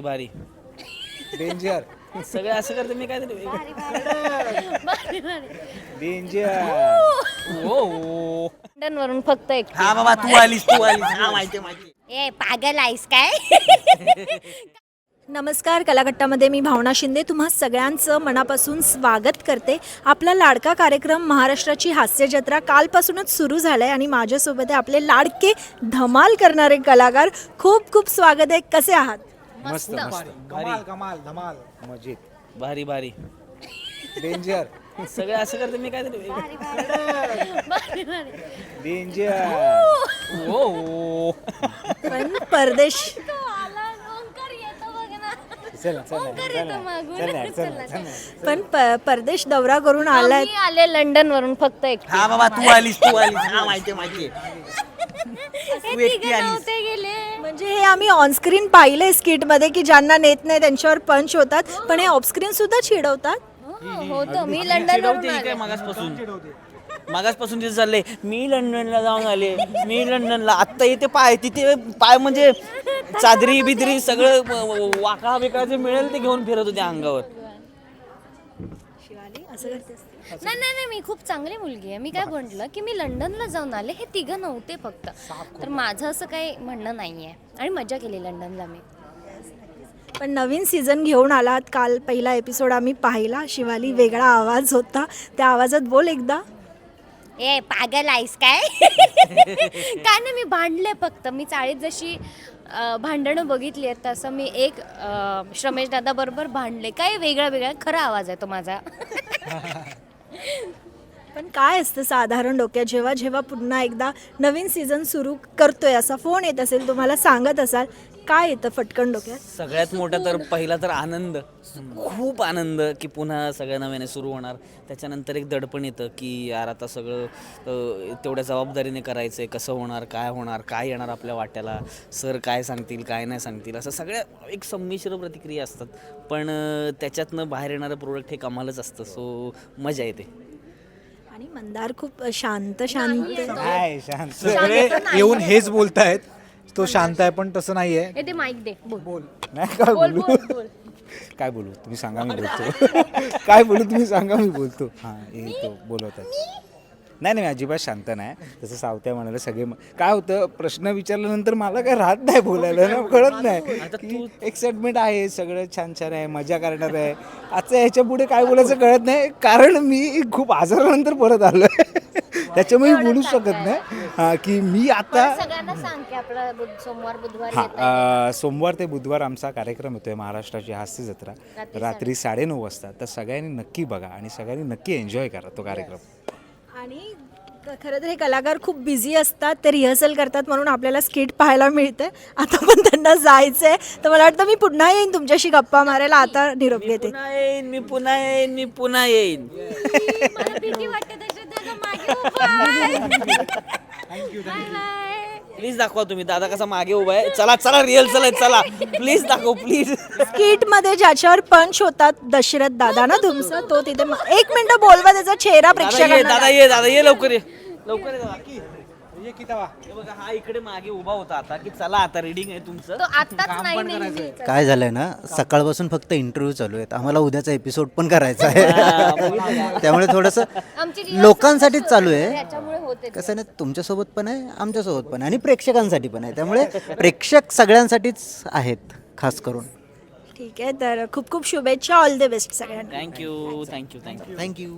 भारी डेंजर सगळं असं करते मी काय तरी डेंजर हो. लंडन वरून फक्त एक. हा बाबा तू आलीस तू आलीस. हा माहिती माहिती. ए पागल आहेस काय? नमस्कार कलाकट्टामध्ये मी भावना शिंदे. तुम्हा सगळ्यांचं मनापासून स्वागत करते. आपला लाडका कार्यक्रम महाराष्ट्राची हास्य जत्रा कालपासूनच सुरू झाला आहे आणि माझ्यासोबत आहे आपले लाडके धमाल करणारे कलाकार. खूप खूप स्वागत आहे. कसे आहात? मस्त मस्त. कमाल कमाल धमाल. मजेत. भारी भारी. डेंजर सगळं असं करते मी काय तरी डेंजर हो. हो. पण परदेश चला चला चला. चला चला चला पण प- परदेश दौरा करून आलाय. आले लंडन वरून फक्त एक हा बाबा तू आलीस तू आलीस. हा माहिती माहिती तू एकटी आलीस ते गेले. म्हणजे हे आम्ही ऑनस्क्रीन पाहिले स्किटमध्ये की ज्यांना नेत नाही त्यांच्यावर पंच होतात. पण हे ऑफस्क्रीन सुद्धा चिडवतात? होतो. मी लंडन ही मागासपासून. मागासपासून तिथे चालले. मी लंडनला जाऊन आले. मी लंडनला. आत्ता येते पाय तिथे पाय म्हणजे चादरी बिदरी सगळं वाका बिका जे मिळेल ते घेऊन फिरत होते अंगावर. शिवाली असं करतेस नाही नाही नाही मी खूप चांगली मुलगी आहे. मी काय म्हटलं की मी लंडनला जाऊन आले. हे तिघं नव्हते फक्त. तर माझं असं काही म्हणणं नाही आहे आणि मजा केली लंडनला मी. पण नवीन सीझन घेऊन आलात. काल पहिला एपिसोड आम्ही पाहिला. शिवाली वेगळा आवाज होता. त्या आवाजात बोल एकदा. ए पागल आहेस काय? काय नाही मी भांडले फक्त. मी चाळीत जशी अं, भांडणं बघितली आहेत तसं मी एक श्रमेश दादा बरोबर भांडले. काय वेगळा वेगळा खरा आवाज आहे तो माझा. पण काय असतं साधारण डोक्यात? जेव्हा जेव्हा पुन्हा एकदा नवीन सीझन सुरू करतोय असा फोन येत असेल तुम्हाला सांगत असाल काय येतं फटकन डोक्यात? सगळ्यात मोठा तर पहिला तर आनंद. खूप आनंद की पुन्हा सगळ्या नव्याने सुरू होणार. त्याच्यानंतर एक दडपण येतं की यार आता सगळं अ, तेवढ्या जबाबदारीने करायचं आहे कसं होणार काय होणार काय येणार आपल्या वाट्याला? सर काय सांगतील काय नाही सांगतील? असं सगळ्या एक संमिश्र प्रतिक्रिया असतात. पण अ, त्याच्यातनं बाहेर येणारं प्रोडक्ट हे कमालच असतं. सो मजा येते. आणि मंदार खूप शांत शांत. काय शांत? सगळे येऊन हेच बोलतायत. तो शांत आहे पण तसं नाहीये. ए ते माईक दे बोल. बोल. नाही काय बोल बोलू? बोल बोल. काय बोलू? तुम्ही सांगा मी बोलतो. काय बोलू? तुम्ही सांगा मी बोलतो. हां येतो बोलवतात. नाही नाही मी अजिबात शांत नाही. जसं सावत्या म्हणाले सगळे म- काय होतं प्रश्न विचारल्यानंतर मला काय राहत नाही बोलायला ना कळत नाही. एक्साइटमेंट आहे सगळं छान छान आहे मजा करणार आहे. आजचं ह्याच्या पुढे काय बोलायचं कळत नाही. कारण मी खूप आजारानंतर परत आलो त्याच्यामुळे मी बोलूच शकत नाही. हां की मी आता सगळ्यांना सांग की आपला बुध- सोमवार बुधवार हा येत आहे. अ, सोमवार ते बुधवार आमचा कार्यक्रम होतोय महाराष्ट्राची हास्य जत्रा. रात्री साडेनऊ वाजता. तर सगळ्यांनी नक्की बघा आणि सगळ्यांनी नक्की एन्जॉय करा तो कार्यक्रम. आणि क- खरं तर हे कलाकार खूप बिझी असतात ते रिहर्सल करतात म्हणून आपल्याला स्किट पाहायला मिळते आता पण त्यांना जायचं आहे तर मला वाटतं मी पुन्हा येईन तुमच्याशी गप्पा मारायला. आता निरोप घेते. पुन्हा येईन मी पुन्हा येईन मी पुन्हा येईन. मला प्लीज दाखवा तुम्ही. दादा कसा मागे उभा आहे. चला चला रिअल चला चला. प्लीज दाखव प्लीज स्किटमध्ये ज्याच्यावर पंच होतात दशरथ दादा ना तुमचं तो तिथे म- एक मिनिट बोलवा त्याचा चेहरा दादा ये प्रेक्षकांना दादा ये दादा ये लवकर ये. लवकर ये दादा. हे बघा हा इकडे मागे उभा होता आता की चला आता रिडिंग आहे तुमचं. तो आत्ताच नाही नेहमी काय झालंय ना सकाळपासून फक्त इंटरव्ह्यू चालू आहेत. आम्हाला उद्याचा एपिसोड पण करायचा आहे. त्यामुळे थोडंसं आमची rehearsal लोकांसाठीच चालू आहे त्याच्यामुळे होते कसं आहे ना तुमच्यासोबत पण आहे आमच्यासोबत पण आहे आणि प्रेक्षकांसाठी पण आहे. त्यामुळे प्रेक्षक सगळ्यांसाठीच आहेत खास करून. ठीक आहे तर खूप खूप शुभेच्छा ऑल द बेस्ट सगळ्यांना. Thank you thank you thank you thank you